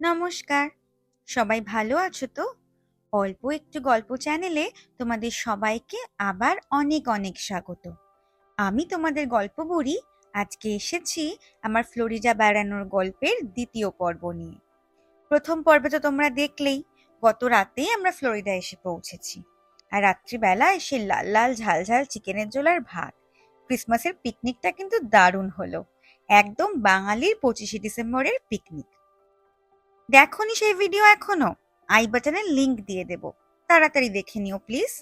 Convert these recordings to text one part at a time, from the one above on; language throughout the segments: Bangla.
নমস্কার। সবাই ভালো আছো তো? অল্প একটু গল্প চ্যানেলে তোমাদের সবাইকে আবার অনেক অনেক স্বাগত। আমি তোমাদের গল্প বলি আজকে এসেছি আমার ফ্লোরিডা বেড়ানোর গল্পের দ্বিতীয় পর্ব নিয়ে। প্রথম পর্বে তো তোমরা দেখলেই, গত রাতেই আমরা ফ্লোরিডা এসে পৌঁছেছি আর রাত্রিবেলা এসে লাল লাল ঝাল ঝাল চিকেনের জোলার ভাত। ক্রিসমাসের পিকনিকটা কিন্তু দারুণ হলো। একদম বাঙালির পঁচিশে ডিসেম্বরের পিকনিক। দেখনি সেই ভিডিও এখনও? আই বাটনের লিংক দিয়ে দেব। তাড়াতাড়ি দেখে নিও প্লিজ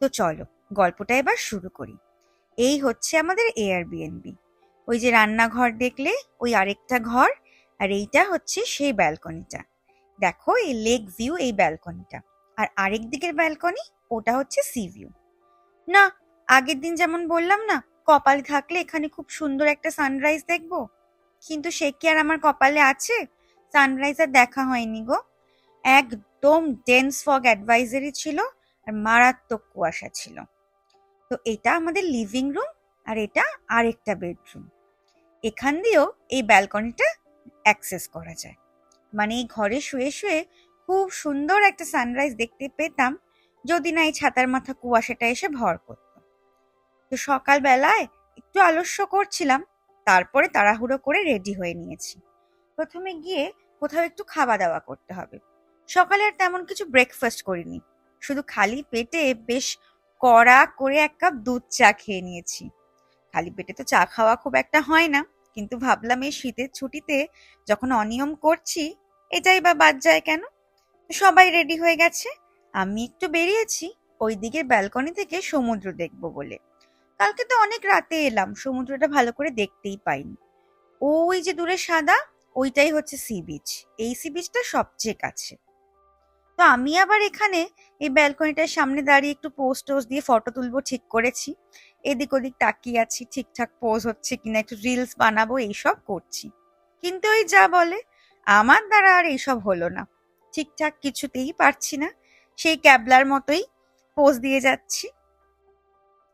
তো চলো, গল্পটা এবার শুরু করি। এই হচ্ছে আমাদের এয়ারবিএনবি ওই যে রান্নাঘর দেখলে, ওই আরেকটা ঘর, আর এইটা হচ্ছে সেই ব্যালকনিটা দেখো, এই লেক ভিউ এই ব্যালকনিটা আর আরেক দিকের ব্যালকনি ওটা হচ্ছে সি ভিউ না, আগের দিন যেমন বললাম না, কপাল থাকলে এখানে খুব সুন্দর একটা সানরাইজ দেখব? কিন্তু সে কি আর আমার কপালে আছে? সানরাইজ আর দেখা হয়নি গো। একদম ডেন্স ফগ অ্যাডভাইজারি ছিল আর মারাত্মক কুয়াশা ছিল। তো এটা আমাদের লিভিং রুম আর এটা আরেকটা বেডরুম এখান দিয়েও এই ব্যালকনিটা অ্যাক্সেস করা যায়। মানে এই ঘরে শুয়ে শুয়ে খুব সুন্দর একটা সানরাইজ দেখতে পেতাম, যদি না এই ছাতার মাথা কুয়াশাটা এসে ভর করতো। তো সকালবেলায় একটু আলস্য করছিলাম, তারপরে তাড়াহুড়ো করে রেডি হয়ে নিয়েছি। প্রথমে গিয়ে কোথাও একটু খাওয়া দাওয়া করতে হবে। সকালে আর তেমন কিছু ব্রেকফাস্ট করিনি। শুধু খালি পেটে বেশ কড়া করে এক কাপ দুধ চা খেয়ে নিয়েছি। খালি পেটে তো চা খাওয়া খুব একটা হয় না, কিন্তু ভাবলাম এই শীতের ছুটিতে যখন অনিয়ম করছি, এটাই বা বাদ যায় কেন? সবাই রেডি হয়ে গেছে। আমি একটু বেরিয়েছি, ওই দিকের ব্যালকনি থেকে সমুদ্র দেখব বলে। কালকে তো অনেক রাতে এলাম, সমুদ্রটা ভালো করে দেখতেই পাইনি। ওই যে দূরে সাদা ওইটাই হচ্ছে সি বিচ এই সি বিচটা সবচেয়ে কাছে। তো আমি আবার এখানে এই ব্যালকনিটার সামনে দাঁড়িয়ে একটু পোস্ট টোস্ট দিয়ে ফটো তুলবো, ঠিক করেছি। এদিক ওদিক তাকিয়ে আছি, ঠিকঠাক পোজ হচ্ছে কিনা, একটু রিলস বানাবো, এইসব করছি। কিন্তু ওই যা বলে, আমার দ্বারা আর এইসব হলো না। ঠিকঠাক কিছুতেই পারছি না। সেই ক্যাবলার মতোই পোজ দিয়ে যাচ্ছি।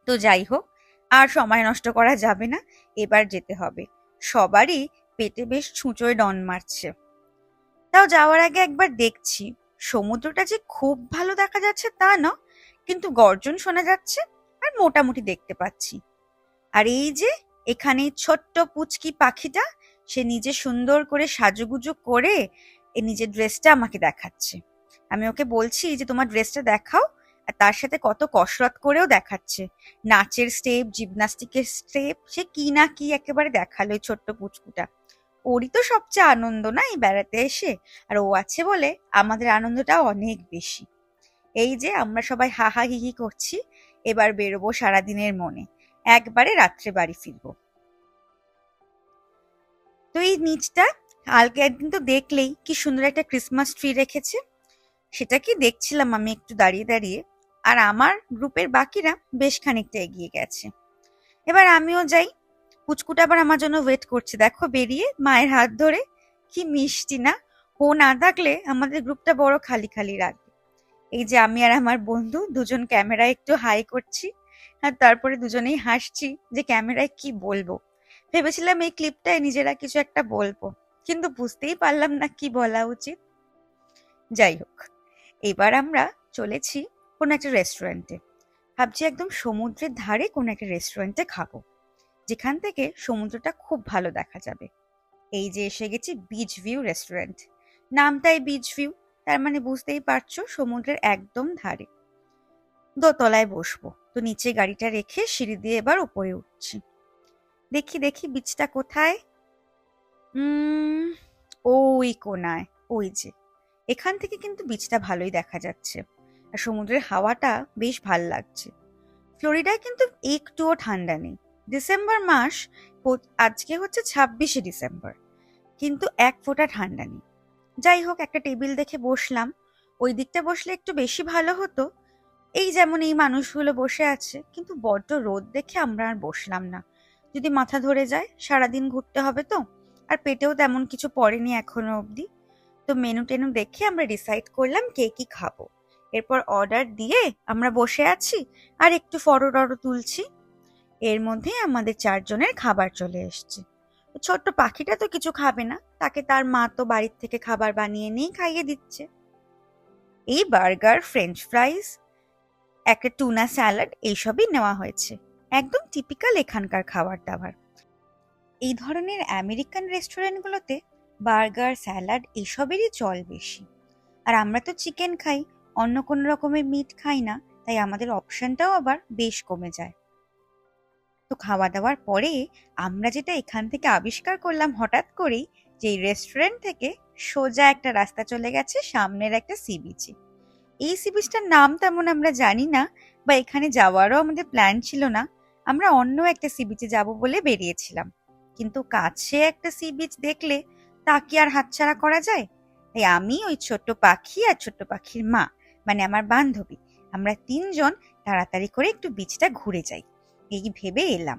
তো যাই হোক, আর সময় নষ্ট করা যাবে না। এবার যেতে হবে। সবারই পেটে বেশ ছুঁচোয় ডন মারছে। তাও যাওয়ার আগে একবার দেখছি। সমুদ্রটা যে খুব ভালো দেখা যাচ্ছে তা না কিন্তু গর্জন শোনা যাচ্ছে আর মোটামুটি দেখতে পাচ্ছি। আর এই যে এখানে ছোট্ট পুচকি পাখিটা, সে নিজে সুন্দর করে সাজুগুজু করে এ নিজের ড্রেসটা আমাকে দেখাচ্ছে। আমি ওকে বলছি যে, তোমার ড্রেসটা দেখাও আর তার সাথে কত কসরত করেও দেখাচ্ছে। নাচের স্টেপ জিমনাস্টিকের স্টেপ সে কি না কি একেবারে দেখাল ছোট্ট পুচকুটা। ওরই তো সবচেয়ে আনন্দ না এই বেড়াতে এসে? আর ও আছে বলে আমাদের আনন্দটা অনেক বেশি। এই যে আমরা সবাই হা হা হি হি করছি, এবার বেরোবো সারাদিনের মনে। একবারে রাত্রে বাড়ি ফিরবো। তো এই নিচটা কালকে একদিন তো দেখলেই কি সুন্দর একটা ক্রিসমাস ট্রি রেখেছে। সেটা কি দেখছিলাম আমি একটু দাঁড়িয়ে দাঁড়িয়ে। আর আমার গ্রুপের বাকিরা বেশ খানিকটা এগিয়ে গেছে। এবার আমিও যাই। পুচকুটা আবার আমার জন্য ওয়েট করছে। দেখো বেরিয়ে মায়ের হাত ধরে, কি মিষ্টি না? ও না থাকলে আমাদের গ্রুপটা বড় খালি খালি রাখবে এই যে আমি আর আমার বন্ধু দুজন ক্যামেরায় একটু হাই করছি আর তারপরে দুজনেই হাসছি যে ক্যামেরায় কি বলব। ভেবেছিলাম এই ক্লিপটায় নিজেরা কিছু একটা বলব, কিন্তু বুঝতেই পারলাম না কি বলা উচিত। যাই হোক, এবার আমরা চলেছি কোনো একটা রেস্টুরেন্টে ভাবছি একদম সমুদ্রের ধারে কোনো একটা রেস্টুরেন্টে খাব। যেখান থেকে সমুদ্রটা খুব ভালো দেখা যাবে। এই যে এসে গেছি বিচ ভিউ রেস্টুরেন্ট নামটাই বিচ ভিউ তার মানে বুঝতেই পারছ সমুদ্রের একদম ধারে। দোতলায় বসবো, তো নিচে গাড়িটা রেখে সিঁড়ি দিয়ে এবার উপরে উঠছি। দেখি দেখি বিচটা কোথায়? ওই কোনায়, ওই যে। এখান থেকে কিন্তু বিচটা ভালোই দেখা যাচ্ছে। আর সমুদ্রের হাওয়াটা বেশ ভালো লাগছে। ফ্লোরিডায় কিন্তু একটুও ঠান্ডা নেই। ডিসেম্বর মাস আজকে হচ্ছে ছাব্বিশে ডিসেম্বর। কিন্তু এক ফোঁটা ঠান্ডা নেই। যাই হোক, একটা টেবিল দেখে বসলাম। ওই দিকটা বসলে একটু বেশি ভালো হতো। এই যেমন এই মানুষগুলো বসে আছে, কিন্তু বড্ড রোদ দেখে আমরা আর বসলাম না। যদি মাথা ধরে যায়, সারাদিন ঘুরতে হবে তো, আর পেটেও তেমন কিছু পড়েনি এখনও অবধি। তো মেনু টেনু দেখে আমরা ডিসাইড করলাম কে কি খাব। এরপর অর্ডার দিয়ে আমরা বসে আছি আর একটু ফটো টটো তুলছি। এর মধ্যে আমাদের চারজনের খাবার চলে এসছে। ছোট্ট পাখিটা তো কিছু খাবে না, তাকে তার মা তো বাড়ির থেকে খাবার বানিয়ে নিয়ে খাইয়ে দিচ্ছে। এই বার্গার, ফ্রেঞ্চ ফ্রাইস, একটা টুনা স্যালাড, এইসবই নেওয়া হয়েছে। একদম টিপিক্যাল এখানকার খাবার দাবার এই ধরনের আমেরিকান রেস্টুরেন্টগুলোতে বার্গার, স্যালাড এসবেরই চল বেশি। আর আমরা তো চিকেন খাই অন্য কোনো রকমের মিট খাই না, তাই আমাদের অপশানটাও আবার বেশ কমে যায়। তো খাওয়া দাওয়ার পরে আমরা যেটা এখান থেকে আবিষ্কার করলাম হঠাৎ করেই যে এই রেস্টুরেন্ট থেকে সোজা একটা রাস্তা চলে গেছে, সামনের একটা সি বিচে এই সি বিচটার নাম তেমন আমরা জানি না, বা এখানে যাওয়ারও আমাদের প্ল্যান ছিল না। আমরা অন্য একটা সি বিচে যাব বলে বেরিয়েছিলাম। কিন্তু কাছে একটা সি বিচ দেখলে তা কি আর হাতছাড়া করা যায়? তাই আমি ওই ছোট্ট পাখি আর ছোট্ট পাখির মা মানে আমার বান্ধবী। আমরা তিনজন তাড়াতাড়ি করে একটু বিচটা ঘুরে যাই। এই ভেবে এলাম।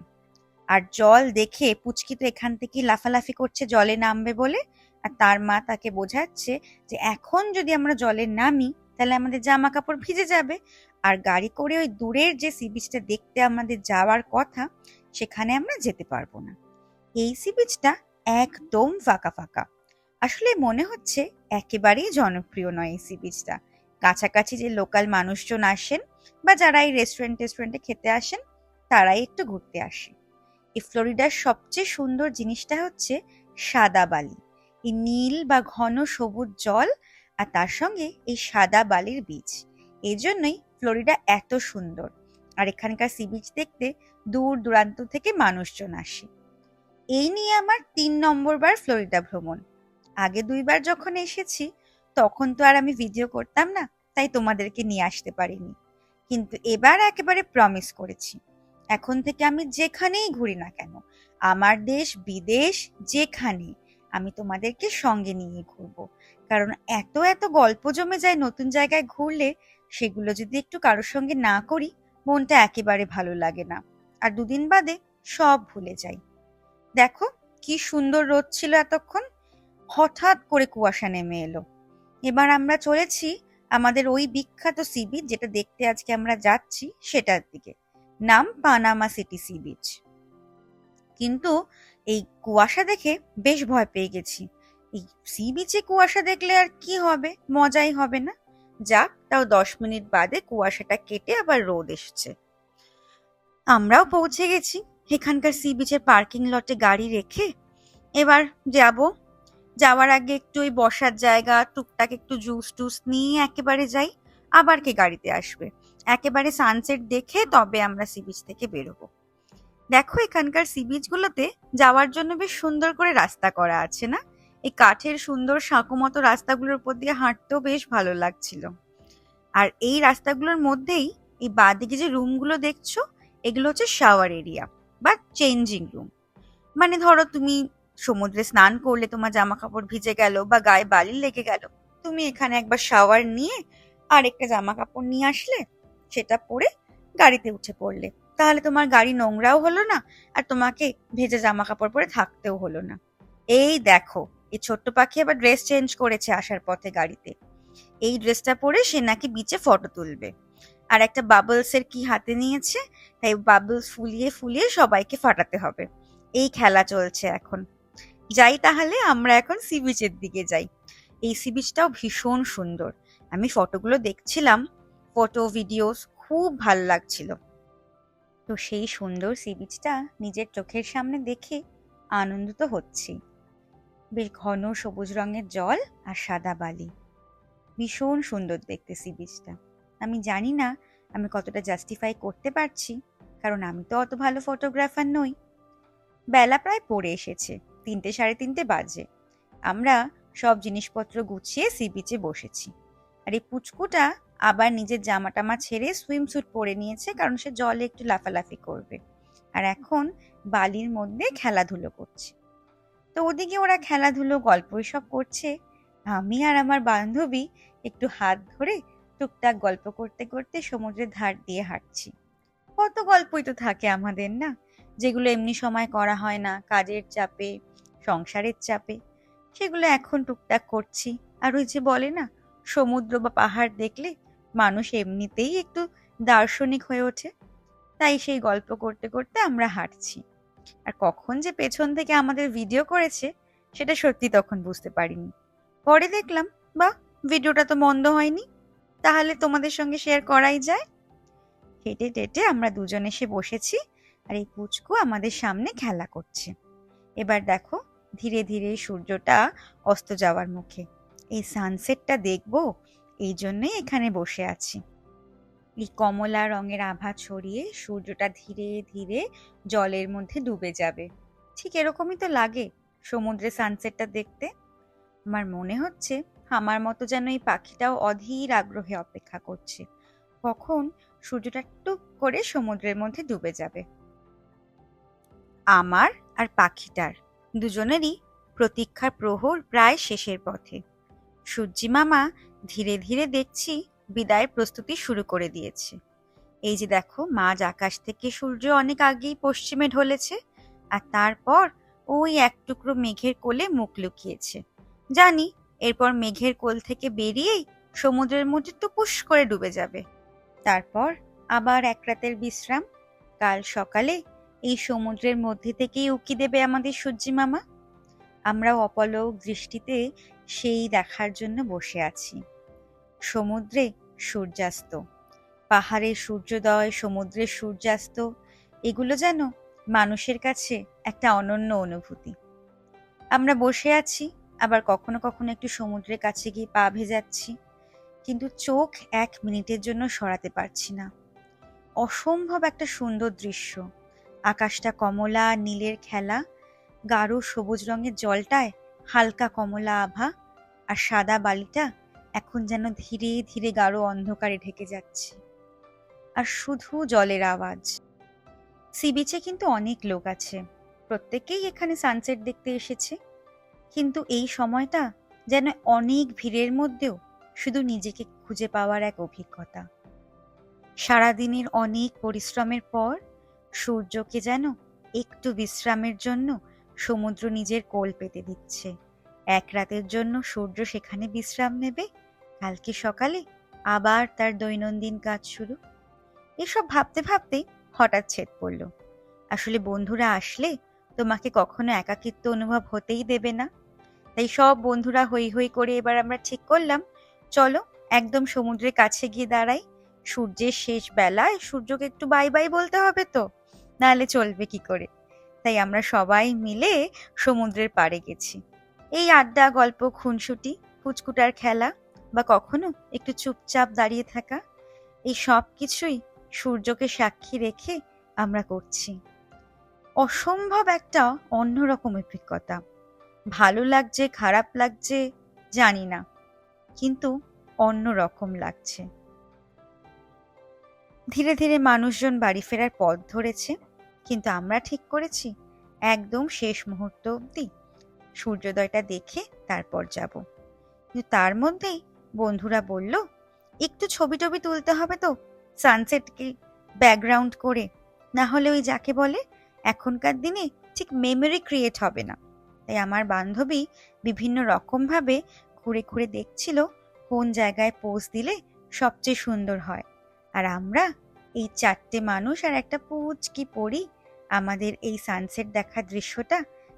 আর জল দেখে পুচকি তো এখান থেকে লাফালাফি করছে, জলে নামবে বলে। আর তার মা তাকে বোঝাচ্ছে যে এখন যদি আমরা জলে নামি, তাহলে আমাদের জামা কাপড় ভিজে যাবে। আর গাড়ি করে ওই দূরের যে সি বিচটা দেখতে আমাদের যাওয়ার কথা, সেখানে আমরা যেতে পারব না। এই সি বিচটা একদম ফাঁকা ফাঁকা। আসলে মনে হচ্ছে একেবারেই জনপ্রিয় নয় এই সি বিচটা কাছাকাছি যে লোকাল মানুষজন আসেন বা যারা এই রেস্টুরেন্ট টেস্টুরেন্টে খেতে আসেন, তারাই একটু ঘুরতে আসে এই ফ্লোরিডার সবচেয়ে সুন্দর জিনিসটা হচ্ছে সাদা বালি। এই নীল বা ঘন সবুজ জল আর তার সঙ্গে এই সাদা বালির বীজ। এই জন্যই ফ্লোরিডা এত সুন্দর। আর এখানকার সি বিচ দেখতে দূর দূরান্ত থেকে মানুষজন আসে। এই নিয়ে আমার তিন নম্বর বার ফ্লোরিডা ভ্রমণ। আগে দুইবার যখন এসেছি তখন তো আর আমি ভিডিও করতাম না, তাই তোমাদেরকে নিয়ে আসতে পারিনি। কিন্তু এবার একেবারে প্রমিস করেছি, এখন থেকে আমি যেখানেই ঘুরি না কেন, আমার দেশ বিদেশ যেখানে, আমি তোমাদেরকে সঙ্গে নিয়ে ঘুরবো। কারণ এত এত গল্প জমে যায় নতুন জায়গায় ঘুরলে, সেগুলো যদি একটু কারোর সঙ্গে না করি, মনটা একেবারে ভালো লাগে না। আর দুদিন বাদে সব ভুলে যাই। দেখো কি সুন্দর রোদ ছিল এতক্ষণ, হঠাৎ করে কুয়াশা নেমে এলো। এবার আমরা চলেছি আমাদের ওই বিখ্যাত সি বিচ যেটা দেখতে আজকে আমরা যাচ্ছি সেটার দিকে। নাম পানামা সিটি সি বিচ কিন্তু এই কুয়াশা দেখে বেশ ভয় পেয়ে গেছি। এই সি বিচে কুয়াশা দেখলে আর কি হবে? মজাই হবে না? যাক, তাও দশ মিনিট বাদে কুয়াশাটা কেটে আবার রোদ এসছে। আমরাও পৌঁছে গেছি। এখানকার সি বিচের পার্কিং লটে গাড়ি রেখে এবার যাব যাওয়ার আগে একটু ওই বসার জায়গা, টুকটাক একটু জুস টুস নিয়ে একেবারে যাই, আবার কে গাড়িতে আসবে। একেবারে সানসেট দেখে তবে আমরা সি বিচ থেকে বেরোবো। দেখো এখানকার সি বিচগুলোতে যাওয়ার জন্য বেশ সুন্দর করে রাস্তা করা আছে না? এই কাঠের সুন্দর সাঁকো মতো রাস্তাগুলোর উপর দিয়ে হাঁটতেও বেশ ভালো লাগছিল। আর এই রাস্তাগুলোর মধ্যেই এই বাঁদিকে যে রুমগুলো দেখছ, এগুলো হচ্ছে শাওয়ার এরিয়া বা চেঞ্জিং রুম মানে ধরো তুমি সমুদ্রে স্নান করলে তোমার জামা কাপড় ভিজে গেল বা গায়ে বালি লেগে গেল, তুমি এখানে একবার শাওয়ার নিয়ে আর একটা জামা কাপড় নিয়ে আসলে, সেটা পরে গাড়িতে উঠে পড়লে। তাহলে তোমার গাড়ি নোংরাও হলো না আর তোমাকে ভেজে জামা কাপড় পরে থাকতেও হলো না। এই দেখো, এই ছোট্ট পাখি আবার ড্রেস চেঞ্জ করেছে আসার পথে গাড়িতে। এই ড্রেসটা পরে সে নাকি বিচে ফটো তুলবে। আর একটা বাবলস এর কি হাতে নিয়েছে? তাই বাবলস ফুলিয়ে ফুলিয়ে সবাইকে ফাটাতে হবে। এই খেলা চলছে এখন। যাই তাহলে, আমরা এখন সি বিচের দিকে যাই। এই সি বিচটাও ভীষণ সুন্দর। আমি ফটোগুলো দেখছিলাম ফটো ভিডিওস খুব ভালো লাগছিল। তো সেই সুন্দর সি বিচটা নিজের চোখের সামনে দেখে আনন্দ তো হচ্ছেই বেশ ঘন সবুজ রঙের জল আর সাদা বালি। ভীষণ সুন্দর দেখতে সি বিচটা আমি জানি না আমি কতটা জাস্টিফাই করতে পারছি, কারণ আমি তো অত ভালো ফটোগ্রাফার নই। বেলা প্রায় পড়ে এসেছে। তিনটে, সাড়ে তিনটে বাজে। আমরা সব জিনিসপত্র গুছিয়ে সি বিচে বসেছি। আর এই পুচকুটা আবার নিজের জামা টামা ছেড়ে সুইমস্যুট পরে নিয়েছে কারণ সে জলে একটু লাফালাফি করবে। আর এখন বালির মধ্যে খেলাধুলো করছে। তো ওদিকে ওরা খেলাধুলো, গল্প সব করছে। আমি আর আমার বান্ধবী একটু হাত ধরে টুকটাক গল্প করতে করতে সমুদ্রের ধার দিয়ে হাঁটছি। কত গল্পই তো থাকে আমাদের, না? যেগুলো এমনি সময় করা হয় না, কাজের চাপে সংসারের চাপে। সেগুলো এখন টুকটাক করছি। আর ওই যে বলে না, সমুদ্র বা পাহাড় দেখলে মানুষ এমনিতেই একটু দার্শনিক হয়ে ওঠে। তাই সেই গল্প করতে করতে আমরা হাঁটছি। আর কখন যে পেছন থেকে আমাদের ভিডিও করেছে, সেটা সত্যি তখন বুঝতে পারিনি। পরে দেখলাম বাহ ভিডিওটা তো মন্দ হয়নি। তাহলে তোমাদের সঙ্গে শেয়ার করাই যায়? হেঁটে টেটে আমরা দুজন এসে বসেছি, আর এই পুচকু আমাদের সামনে খেলা করছে। এবার দেখো ধীরে ধীরে সূর্যটা অস্ত যাওয়ার মুখে। এই সানসেটটা দেখব, এই জন্যই এখানে বসে আছি। এই কমলা রঙের আভা ছড়িয়ে সূর্যটা ধীরে ধীরে জলের মধ্যে ডুবে যাবে। ঠিক এরকমই তো লাগে সমুদ্রে সানসেটটা দেখতে। আমার মনে হচ্ছে আমার মতো যেন এই পাখিটাও অধীর আগ্রহে অপেক্ষা করছে। কখন সূর্যটা টুপ করে সমুদ্রের মধ্যে ডুবে যাবে। আমার আর পাখিটার। দুজনেরই প্রতীক্ষার প্রহর প্রায় শেষের পথে। সূর্যি মামা ধীরে ধীরে দেখছি বিদায়ের প্রস্তুতি শুরু করে দিয়েছে। এই যে দেখো, মাঝ আকাশ থেকে সূর্য অনেক আগেই পশ্চিমে ঢলেছে আর তারপর ওই এক টুকরো মেঘের কোলে মুখ লুকিয়েছে। জানি, এরপর মেঘের কোল থেকে বেরিয়েই সমুদ্রের মধ্যে টুপুস করে ডুবে যাবে। তারপর আবার এক রাতের বিশ্রাম। কাল সকালে এই সমুদ্রের মধ্যে থেকেই উকি দেবে আমাদের সূর্যি মামা। আমরা অপলক দৃষ্টিতে সেই দেখার জন্য বসে আছি। সমুদ্রে সূর্যাস্ত। পাহাড়ের সূর্যোদয়, সমুদ্রের সূর্যাস্ত, এগুলো যেন মানুষের কাছে একটা অনন্য অনুভূতি। আমরা বসে আছি, আবার কখনো কখনো একটু সমুদ্রের কাছে গিয়ে পা ভেজাচ্ছি, কিন্তু চোখ এক মিনিটের জন্য সরাতে পারছি না। অসম্ভব একটা সুন্দর দৃশ্য। আকাশটা কমলা, নীলের খেলা, গাঢ় সবুজ রঙের জলটায় হালকা কমলা আভা আর সাদা বালিটা এখন যেন ধীরে ধীরে গাঢ় অন্ধকারে ঢেকে যাচ্ছে। আর শুধু জলের আওয়াজ। সি বিচে কিন্তু অনেক লোক আছে। প্রত্যেকেই এখানে সানসেট দেখতে এসেছে। কিন্তু এই সময়টা যেন অনেক ভিড়ের মধ্যেও শুধু নিজেকে খুঁজে পাওয়ার এক অভিজ্ঞতা। সারাদিনের অনেক পরিশ্রমের পর সূর্যকে যেন একটু বিশ্রামের জন্য সমুদ্র নিজের কোল পেতে দিচ্ছে। এক রাতের জন্য সূর্য সেখানে বিশ্রাম নেবে। কালকে সকালে আবার তার দৈনন্দিন কাজ শুরু। এসব ভাবতে ভাবতেই হঠাৎ ছেদ পড়ল। আসলে বন্ধুরা আসলে তোমাকে কখনো একাকিত্ব অনুভব হতেই দেবে না। তাই সব বন্ধুরা হই হই করে এবার আমরা ঠিক করলাম, চলো একদম সমুদ্রের কাছে গিয়ে দাঁড়াই। সূর্যের শেষ বেলায় সূর্যকে একটু বাই বাই বলতে হবে তো? নাহলে চলবে কি করে? তাই আমরা সবাই মিলে সমুদ্রের পাড়ে গেছি। এই আড্ডা, গল্প, খুনসুটি, ফুচকুটার খেলা বা কখনো একটু চুপচাপ দাঁড়িয়ে থাকা, এই সব কিছুই সূর্যকে সাক্ষী রেখে আমরা করছি। অসম্ভব একটা অন্যরকম অভিজ্ঞতা। ভালো লাগছে, খারাপ লাগছে, জানি না। কিন্তু অন্য রকম লাগছে। ধীরে ধীরে মানুষজন বাড়ি ফেরার পথ ধরেছে। কিন্তু আমরা ঠিক করেছি। একদম শেষ মুহূর্ত অবধি। সূর্যোদয়টা দেখে তারপর যাব। কিন্তু তার মধ্যেই বন্ধুরা বলল, একটু ছবি টবি তুলতে হবে তো সানসেটকে ব্যাকগ্রাউন্ড করে। না হলে ওই যাকে বলে, এখনকার দিনে ঠিক মেমোরি ক্রিয়েট হবে না। তাই আমার বান্ধবী বিভিন্ন রকমভাবে ঘুরে ঘুরে দেখছিল কোন জায়গায় পোজ দিলে সবচেয়ে সুন্দর হয়। আর আমরা এই চারটে মানুষ আর একটা পুচকি পড়ি আমাদের এই সানসেট দেখার দৃশ্যটা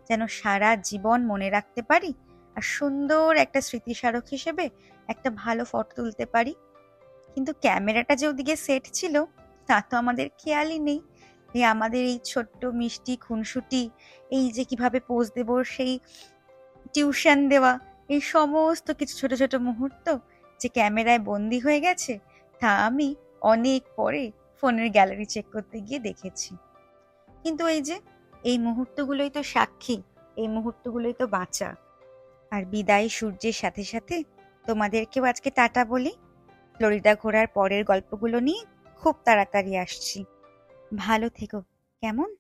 যেন সারা জীবন মনে রাখতে পারি আর সুন্দর একটা স্মৃতিস্মারক হিসেবে একটা ভালো ফটো তুলতে পারি। কিন্তু ক্যামেরাটা যে ওদিকে সেট ছিল, তা তো আমাদের খেয়ালই নেই যে আমাদের এই ছোট্ট মিষ্টি খুনসুটি, এই যে কীভাবে পোজ দেব, সেই টিউশন দেওয়া, এই সমস্ত কিছু ছোট ছোট মুহূর্ত যে ক্যামেরায় বন্দি হয়ে গেছে, তা আমি অনেক পরে ফোনের গ্যালারি চেক করতে গিয়ে দেখেছি। কিন্তু এই যে, এই মুহূর্তগুলোই তো সাক্ষী, এই মুহূর্তগুলোই তো বাঁচা। আর বিদায় সূর্যের সাথে সাথে তোমাদেরকেও আজকে টাটা বলি। ফ্লোরিডা ঘোরার পরের গল্পগুলো নিয়ে খুব তাড়াতাড়ি আসছি। ভালো থেকো, কেমন?